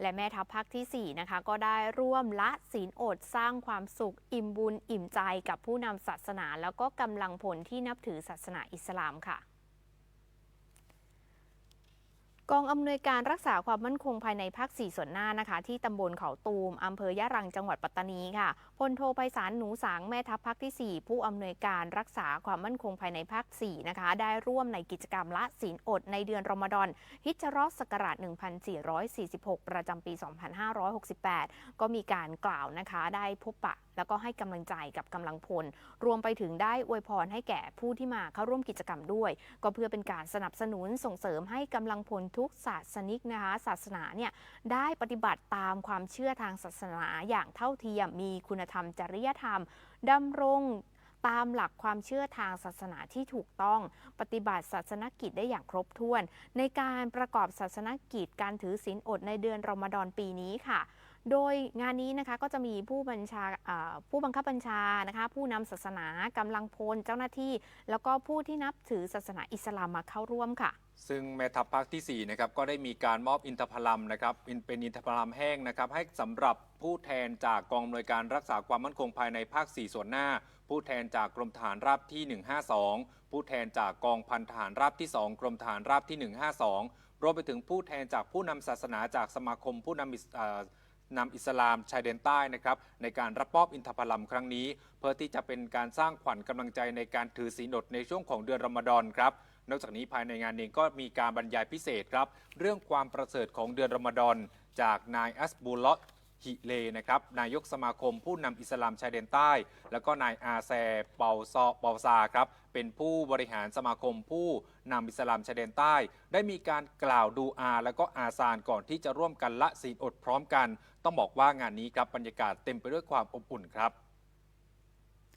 และแม่ทัพภาคที่ 4 นะคะ ก็ได้ร่วมละศีลอดสร้างความสุขอิ่มบุญอิ่มใจกับผู้นำศาสนา แล้วก็กำลังผลที่นับถือศาสนาอิสลามค่ะ กองอำนวยการรักษาความมั่นคงภายในภาค 4 ส่วนหน้านะคะ ที่ตำบลเขาตูมอำเภอยะรังจังหวัดปัตตานีค่ะพลโทไพศาลหนูสางแม่ทัพภาคที่ 4 ผู้อำนวยการรักษาความมั่นคงภายในภาค 4 นะคะ ได้ร่วมในกิจกรรมละศีลอดในเดือนรอมฎอนฮิจราะห์ศักราช1446 ประจำปี 2568 ก็มีการกล่าวนะคะ ได้พบปะ แล้วก็ให้กำลังใจกับกำลังพล รวมไปถึงได้อวยพรให้แก่ผู้ที่มาเข้าร่วมกิจกรรมด้วย ก็เพื่อเป็นการสนับสนุนส่งเสริมให้กำลังพลทุกศาสนิกนะคะศาสนาเนี่ยได้ปฏิบัติตามความเชื่อทางศาสนาอย่างเท่าเทียมมีคุณธรรมจริยธรรมดำรงตามหลักความเชื่อทางศาสนาที่ถูกต้อง ปฏิบัติศาสนกิจได้อย่างครบถ้วน ในการประกอบศาสนกิจการถือศีลอดในเดือนรอมฎอนปีนี้ค่ะ โดยงานนี้นะคะก็จะมีผู้บัญชาผู้บังคับบัญชานะคะผู้นำศาสนากำลังพลเจ้าหน้าที่ แล้วก็ผู้ที่นับถือศาสนาอิสลามมาเข้าร่วมค่ะ ซึ่งแม่ทัพภาคที่4นะครับก็ได้มีการมอบอินทผลัมนะครับเป็นอินทผลัมแห้งนะครับให้สำหรับผู้แทนจากกองอำนวยการรักษาความมั่นคงภายในภาค 4 ส่วนหน้า ผู้แทนจากกรมทหารราบที่ 152 ผู้แทนจากกองพันทหารราบที่ 2 กรมทหารราบที่ 152 รวมไปถึงผู้แทนจากผู้นำศาสนาจากสมาคมผู้นำ นำอิสลามชายแดนใต้นะครับในการรับมอบอินทผลัมครั้งนี้ เพื่อที่จะเป็นการสร้างขวัญกำลังใจในการถือศีลอดในช่วงของเดือนรอมฎอนครับนอกจากนี้ภายในงานเองก็มีการบรรยายพิเศษครับ เรื่องความประเสริฐของเดือนรอมฎอนจากนายอัสบูลเลาะ ฮิเลนะครับนายกสมาคมผู้นำอิสลามชายแดนใต้ แล้วก็นายอาแซเปาซอเปาซาครับเป็นผู้บริหารสมาคมผู้นำอิสลามชายแดนใต้ ได้มีการกล่าวดูอา แล้วก็อาซานก่อนที่จะร่วมกันละศีลอดพร้อมกัน ต้องบอกว่างานนี้ครับบรรยากาศเต็มไปด้วยความอบอุ่นครับ